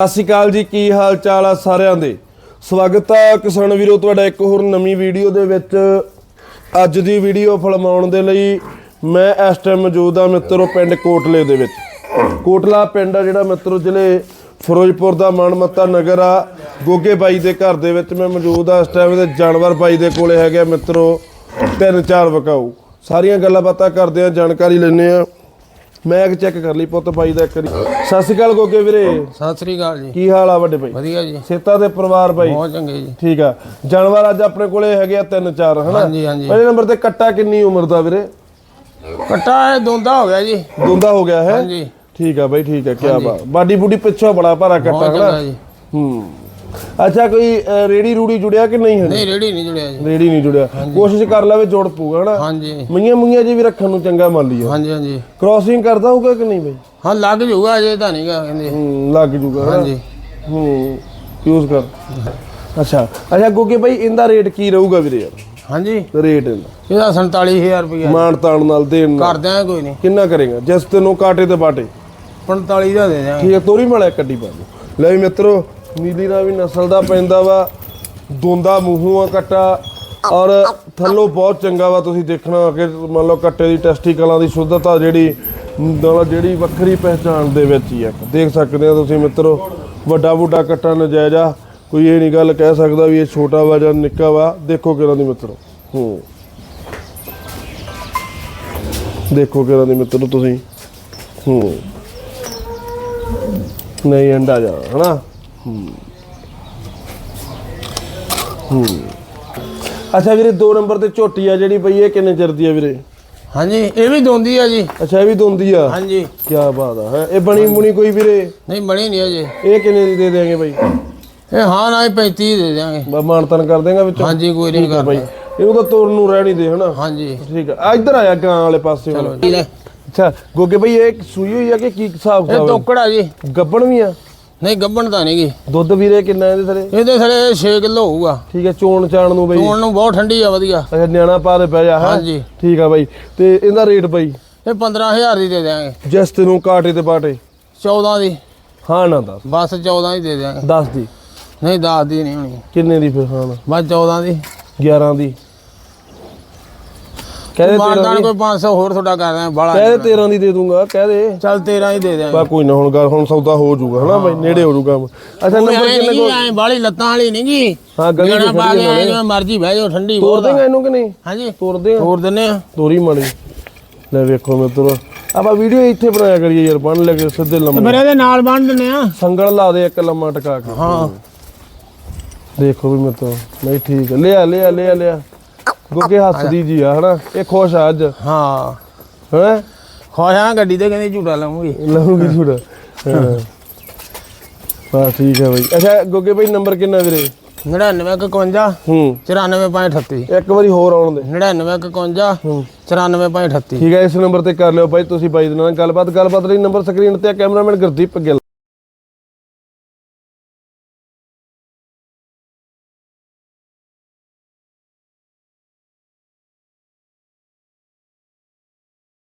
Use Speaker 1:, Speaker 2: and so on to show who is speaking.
Speaker 1: ਸਤਿ ਸ਼੍ਰੀ ਅਕਾਲ ਜੀ, ਕੀ ਹਾਲ ਚਾਲ ਆ ਸਾਰਿਆਂ ਦੇ? ਸਵਾਗਤ ਆ ਕਿਸਾਨ ਵੀਰੋ, ਤੁਹਾਡਾ ਇੱਕ ਹੋਰ ਨਵੀਂ ਵੀਡੀਓ ਦੇ ਵਿੱਚ। ਅੱਜ ਦੀ ਵੀਡੀਓ ਫਲਮਾਉਣ ਦੇ ਲਈ ਮੈਂ ਇਸ ਟਾਈਮ ਮੌਜੂਦ ਆ ਮਿੱਤਰੋ ਪਿੰਡ ਕੋਟਲੇ ਦੇ ਵਿੱਚ। ਕੋਟਲਾ ਪਿੰਡ ਆ ਜਿਹੜਾ ਮਿੱਤਰੋ ਜ਼ਿਲ੍ਹੇ ਫਿਰੋਜ਼ਪੁਰ ਦਾ ਮਨਮੱਤਾ ਨਗਰ ਆ। ਗੋਗੇ ਬਾਈ ਦੇ ਘਰ ਦੇ ਵਿੱਚ ਮੈਂ ਮੌਜੂਦ ਆ ਇਸ ਟਾਈਮ ਦੇ ਜਾਨਵਰ ਬਾਈ ਦੇ ਕੋਲੇ ਹੈਗੇ ਆ ਮਿੱਤਰੋ। ਤਿੰਨ ਚਾਰ ਵਕਾਊ। ਸਾਰੀਆਂ ਗੱਲਾਂ ਬਾਤਾਂ ਕਰਦੇ ਆ, ਜਾਣਕਾਰੀ ਲੈਣੇ ਆ। ਮੈਂ ਇੱਕ ਚੈੱਕ ਕਰ ਲਈ ਪੁੱਤ ਬਾਈ ਦਾ ਇੱਕ ਵਾਰੀ। ਸਤਿ ਸ਼੍ਰੀ ਅਕਾਲ ਗੋਗੇ ਵੀਰੇ।
Speaker 2: ਸਤਿ ਸ੍ਰੀ ਅਕਾਲ ਜੀ।
Speaker 1: ਕੀ ਹਾਲ ਆ ਵੱਡੇ ਭਾਈ
Speaker 2: ਵਧੀਆ ਜੀ।
Speaker 1: ਸੇਤਾ ਦੇ ਪਰਿਵਾਰ ਭਾਈ
Speaker 2: ਬਹੁਤ ਚੰਗੇ ਜੀ।
Speaker 1: ਠੀਕ ਆ। ਜਾਨਵਰ ਅੱਜ ਆਪਣੇ ਕੋਲੇ ਹੈਗੇ ਆ ਤਿੰਨ ਚਾਰ ਹਨਾ?
Speaker 2: ਹਾਂਜੀ ਹਾਂਜੀ।
Speaker 1: ਪਹਿਲੇ ਨੰਬਰ ਤੇ ਕੱਟਾ ਕਿੰਨੀ ਉਮਰ ਦਾ ਵੀਰੇ?
Speaker 2: ਕੱਟਾ ਇਹ ਦੋਂਦਾ ਹੋ ਗਿਆ ਜੀ।
Speaker 1: ਦੋਂਦਾ ਹੋ ਗਿਆ ਹੈ?
Speaker 2: ਹਾਂਜੀ।
Speaker 1: ਠੀਕ ਆ ਬਾਈ ਠੀਕ ਆ ਕੀ ਬਾਤ। ਬਾਡੀ ਬੂਡੀ ਪਿੱਛੋਂ ਬੜਾ ਭਾਰਾ ਕੱਟਾ ਹਨਾ? ਹੂੰ। ਅੱਛਾ ਕੋਈ ਰੇੜੀ ਰੂੜੀ ਜੁੜਿਆ ਕਿ ਨਹੀਂ ਹੈ
Speaker 2: ਨਹੀਂ ਰੇੜੀ ਨਹੀਂ ਜੁੜਿਆ ਜੀ।
Speaker 1: ਰੇੜੀ ਨਹੀਂ ਜੁੜਿਆ। ਕੋਸ਼ਿਸ਼ ਕਰ ਲਵੇ ਜੋੜ ਪੂਗਾ ਹਨਾ?
Speaker 2: ਹਾਂਜੀ।
Speaker 1: ਮਈਆਂ ਮਈਆਂ ਜੀ ਵੀ ਰੱਖਣ ਨੂੰ ਚੰਗਾ ਮੰਨ ਲਿਓ
Speaker 2: ਹਾਂਜੀ ਹਾਂਜੀ।
Speaker 1: ਕ੍ਰਾਸਿੰਗ ਕਰਦਾ ਹੋਊਗਾ ਕਿ ਨਹੀਂ ਬਾਈ?
Speaker 2: ਹਾਂ ਲੱਗ ਜੂਗਾ ਅਜੇ ਤਾਂ ਨਹੀਂਗਾ ਕਹਿੰਦੇ।
Speaker 1: ਹੂੰ ਲੱਗ ਜੂਗਾ ਹਨਾ?
Speaker 2: ਹਾਂਜੀ।
Speaker 1: ਹੂੰ ਯੂਜ਼ ਕਰ। ਅੱਛਾ ਅੱਛਾ ਗੋਗੇ ਬਾਈ ਇਹਦਾ ਰੇਟ ਕੀ ਰਹੂਗਾ ਵੀਰੇ ਯਾਰ?
Speaker 2: ਹਾਂਜੀ।
Speaker 1: ਰੇਟ ਇਹਦਾ।
Speaker 2: ਇਹਦਾ 47000 ਰੁਪਇਆ
Speaker 1: ਮਾਨ ਤਾਣ ਨਾਲ ਦੇਣ
Speaker 2: ਕਰ ਦਿਆਂ ਕੋਈ ਨਹੀਂ।
Speaker 1: ਕਿੰਨਾ ਕਰੇਗਾ? ਜਿਸ ਤੈਨੂੰ ਕਾਟੇ ਤੇ ਬਾਟੇ।
Speaker 2: 45 ਦਾ ਦੇ ਦਿਆਂਗੇ।
Speaker 1: ਠੀਕ ਹੈ ਤੋਰੀ ਮਾਲਾ ਕੱਢੀ ਪਾ। ਲੈ ਮਿੱਤਰੋ ਨੀਲੀ ਵੀ ਨਸਲ ਦਾ ਪੈਂਦਾ ਵਾ, ਦੋਂਦਾ ਮੂੰਹੋਂ ਆ ਕੱਟਾ, ਔਰ ਥੱਲੋਂ ਬਹੁਤ ਚੰਗਾ ਵਾ, ਤੁਸੀਂ ਦੇਖਣਾ ਕਿ ਮੰਨ ਲਓ ਕੱਟੇ ਦੀ ਟੈਸਟੀਕਲਾਂ ਦੀ ਸ਼ੁੱਧਤਾ ਜਿਹੜੀ, ਨਾਲ ਜਿਹੜੀ ਵੱਖਰੀ ਪਹਿਚਾਣ ਦੇ ਵਿੱਚ ਹੀ ਆ। ਦੇਖ ਸਕਦੇ ਆ ਤੁਸੀਂ ਮਿੱਤਰੋ, ਵੱਡਾ ਵੱਡਾ ਕੱਟਾ ਨਜਾਇਜ਼ ਆ। ਕੋਈ ਇਹ ਨਹੀਂ ਗੱਲ ਕਹਿ ਸਕਦਾ ਵੀ ਇਹ ਛੋਟਾ ਵਾ ਜਾਂ ਨਿੱਕਾ ਵਾ। ਦੇਖੋ ਕਿਹਨਾਂ ਦੀ ਮਿੱਤਰੋ। ਹੂੰ। ਦੇਖੋ ਕਿਹਨਾਂ ਦੀ ਮਿੱਤਰੋ ਤੁਸੀਂ। ਹੂੰ। ਨਹੀਂ ਅੰਡਾ ਜਾ, ਹਨਾ? ਹੂੰ। ਹੂੰ ਅੱਛਾ ਵੀਰੇ 2 ਨੰਬਰ ਤੇ ਝੋਟੀ ਆ ਜਿਹੜੀ ਪਈ ਇਹ ਕਿੰਨੇ ਚਿਰ ਦੀ ਆ ਵੀਰੇ?
Speaker 2: ਹਾਂਜੀ ਇਹ ਵੀ ਦੋਂਦੀ ਆ ਜੀ।
Speaker 1: ਅੱਛਾ ਇਹ ਵੀ ਦੋਂਦੀ ਆ?
Speaker 2: ਹਾਂਜੀ।
Speaker 1: ਕੀ ਬਾਤ ਆ ਹੈ? ਇਹ ਬਣੀ ਬੁਣੀ ਕੋਈ ਵੀਰੇ?
Speaker 2: ਨਹੀਂ ਬਣੀ ਨਹੀਂ ਅਜੇ।
Speaker 1: ਇਹ ਕਿੰਨੇ ਦੀ ਦੇ ਦੇਾਂਗੇ ਬਾਈ?
Speaker 2: ਇਹ ਹਾਂ ਨਾ 35 ਦੇ ਦਿਆਂਗੇ।
Speaker 1: ਬਾ ਮਾਨਤਨ ਕਰ ਦੇਗਾ ਵਿੱਚ?
Speaker 2: ਹਾਂਜੀ ਕੋਈ ਨਹੀਂ
Speaker 1: ਬਾਈ
Speaker 2: ਕਰਦਾ।
Speaker 1: ਇਹਨੂੰ ਤਾਂ ਤੋਰਨ ਨੂੰ ਰਹਿਣੀ ਦੇ ਹਨਾ?
Speaker 2: ਹਾਂਜੀ।
Speaker 1: ਠੀਕ ਆ। ਇੱਧਰ ਆਇਆ ਗਾਂ ਵਾਲੇ ਪਾਸੇ।
Speaker 2: ਚਲੋ
Speaker 1: ਅੱਛਾ ਗੋਗੇ ਬਾਈ ਇਹ ਸੂਈ ਹੋਈ ਆ ਕਿ ਕੀ ਹਿਸਾਬ
Speaker 2: ਇਹ
Speaker 1: ਕਿਤਾਬ
Speaker 2: ਤੋਕੜਾ ਜੀ।
Speaker 1: ਗੱਬਣ ਵੀ ਆ?
Speaker 2: ਨਹੀਂ ਗੱਬਣ ਤਾਂ ਨਹੀਂਗੀ
Speaker 1: ਦੁੱਧ ਵੀਰੇ ਕਿੰਨਾ ਇਹਦੇ ਥਲੇ?
Speaker 2: ਇਹਦੇ ਥਲੇ 6 ਕਿਲੋ ਹੋਊਗਾ।
Speaker 1: ਠੀਕ ਹੈ ਚੋਣ ਚਾਣ ਨੂੰ ਬਈ।
Speaker 2: ਹੁਣ ਨੂੰ ਬਹੁਤ ਠੰਡੀ ਆ ਵਧੀਆ।
Speaker 1: ਅੱਛਾ ਨਿਆਣਾ ਪਾ ਦੇ ਪੈ ਜਾ
Speaker 2: ਹਾਂਜੀ।
Speaker 1: ਠੀਕ ਆ ਬਾਈ। ਤੇ ਇਹਦਾ ਰੇਟ ਬਾਈ?
Speaker 2: ਇਹ 15000 ਦੀ ਦੇ ਦਿਆਂਗੇ।
Speaker 1: ਜਿਸ ਤੈਨੂੰ ਕਾਟੇ ਤੇ ਬਾਟੇ।
Speaker 2: 14 ਦੀ।
Speaker 1: ਹਾਂ ਨਾ ਦੱਸ।
Speaker 2: ਬਸ 14 ਹੀ ਦੇ ਦਿਆਂਗੇ।
Speaker 1: 10 ਦੀ।
Speaker 2: ਨਹੀਂ 10 ਦੀ ਨਹੀਂ ਹੋਣੀ।
Speaker 1: ਕਿੰਨੇ ਦੀ ਫਿਰ ਹਾਂ ਨਾ?
Speaker 2: ਬਸ 14 ਦੀ।
Speaker 1: 11 ਦੀ। ਕਹਿ ਦੇ
Speaker 2: ਮਾਨਦਾਨ
Speaker 1: 13 ਦੀ?
Speaker 2: ਕੋਈ 500 ਹੋਰ ਤੁਹਾਡਾ ਕਰ ਬਾਲਾ
Speaker 1: ਦੇ 13 ਦੀ ਦੇ ਦੂੰਗਾ ਕਹਿ ਦੇ
Speaker 2: ਚੱਲ 13 ਹੀ ਦੇ ਦਿਆਂਗੇ।
Speaker 1: ਬਾ ਕੋਈ ਨਾ ਹੁਣ ਗੱਲ ਹੁਣ ਸੌਦਾ ਹੋ ਜਾਊਗਾ ਹਨਾ ਬਾਈ? ਨੇੜੇ ਹੋ ਜਾਊਗਾ। ਅੱਛਾ ਨੰਬਰ ਕਿੰਨੇ ਕੋਲ?
Speaker 2: ਨਹੀਂ ਬਾਲੀ ਲੱਤਾਂ ਵਾਲੀ ਨਹੀਂ ਜੀ
Speaker 1: ਹਾਂ ਗਲੀ ਚ
Speaker 2: ਪਾ
Speaker 1: ਖੜੀ
Speaker 2: ਕੇ ਆਏ ਜਿਵੇਂ ਮਰਜ਼ੀ ਬਹਿ ਜਾਓ ਠੰਡੀ
Speaker 1: ਤੋੜ
Speaker 2: ਬਹੁਤ ਆ।
Speaker 1: ਦੇਗਾ ਇਹਨੂੰ ਕਿ ਨਹੀਂ?
Speaker 2: ਹਾਂਜੀ।
Speaker 1: ਤੋੜਦੇ ਆ
Speaker 2: ਹੋਰ ਦਿੰਨੇ ਆ।
Speaker 1: ਤੋਰੀ ਮਾੜੀ। ਲੈ ਵੇਖੋ ਮਿੱਤਰੋ। ਆਪਾਂ ਵੀਡੀਓ ਇੱਥੇ ਬਣਾਇਆ ਕਰੀਏ ਯਾਰ ਬਣ ਲੈ ਕੇ ਸਿੱਧੇ ਲੰਮੇ।
Speaker 2: ਫਿਰ ਇਹਦੇ ਨਾਲ ਬੰਨ ਦਿੰਨੇ ਆ।
Speaker 1: ਸੰਗਲ ਲਾ ਦੇ ਇੱਕ ਲੰਮਾ ਟਕਾ ਕੇ।
Speaker 2: ਹਾਂ।
Speaker 1: ਦੇਖੋ ਵੀ ਮਿੱਤਰੋ ਨਹੀਂ ਠੀਕ ਹੈ ਲਿਆ ਲਿਆ ਲਿਆ ਲਿਆ। ਗੁੱਗੇ ਹੱਸਦੀ ਜੀ ਆ ਹਨਾ? ਇਹ ਖੁਸ਼ ਆ ਅੱਜ।
Speaker 2: ਹਾਂ।
Speaker 1: ਹੈ?
Speaker 2: ਖੁਆਸ਼ਾਂ ਗੱਡੀ ਤੇ ਕਹਿੰਦੀ ਝੂਟਾ ਲਾਉਂਗੀ।
Speaker 1: ਲਹੂਗੀ ਛੁੜਾ ਹਾਂ। ਠੀਕ ਹੈ ਬਈ। ਅੱਛਾ ਗੁੱਗੇ ਬਈ ਨੰਬਰ ਕਿੰਨਾ ਵੀਰੇ?
Speaker 2: 99 51
Speaker 1: ਹੂੰ।
Speaker 2: 94
Speaker 1: ਇੱਕ ਵਾਰੀ ਹੋਰ ਆਉਣ ਦੇ।
Speaker 2: 99 51
Speaker 1: ਹੂੰ।
Speaker 2: 94 38
Speaker 1: ਠੀਕ ਹੈ ਇਸ ਨੰਬਰ ਤੇ ਕਰ ਲਿਓ ਬਾਈ ਤੁਸੀਂ ਬਾਈ ਦੇ ਨਾਲ ਗੱਲਬਾਤ। ਗੱਲਬਾਤ ਲਈ ਨੰਬਰ ਸਕਰੀਨ ਤੇ ਆ ਕੈਮਰਾਮੈਨ ਗੁਰਦੀਪ ਗਿੱਲ।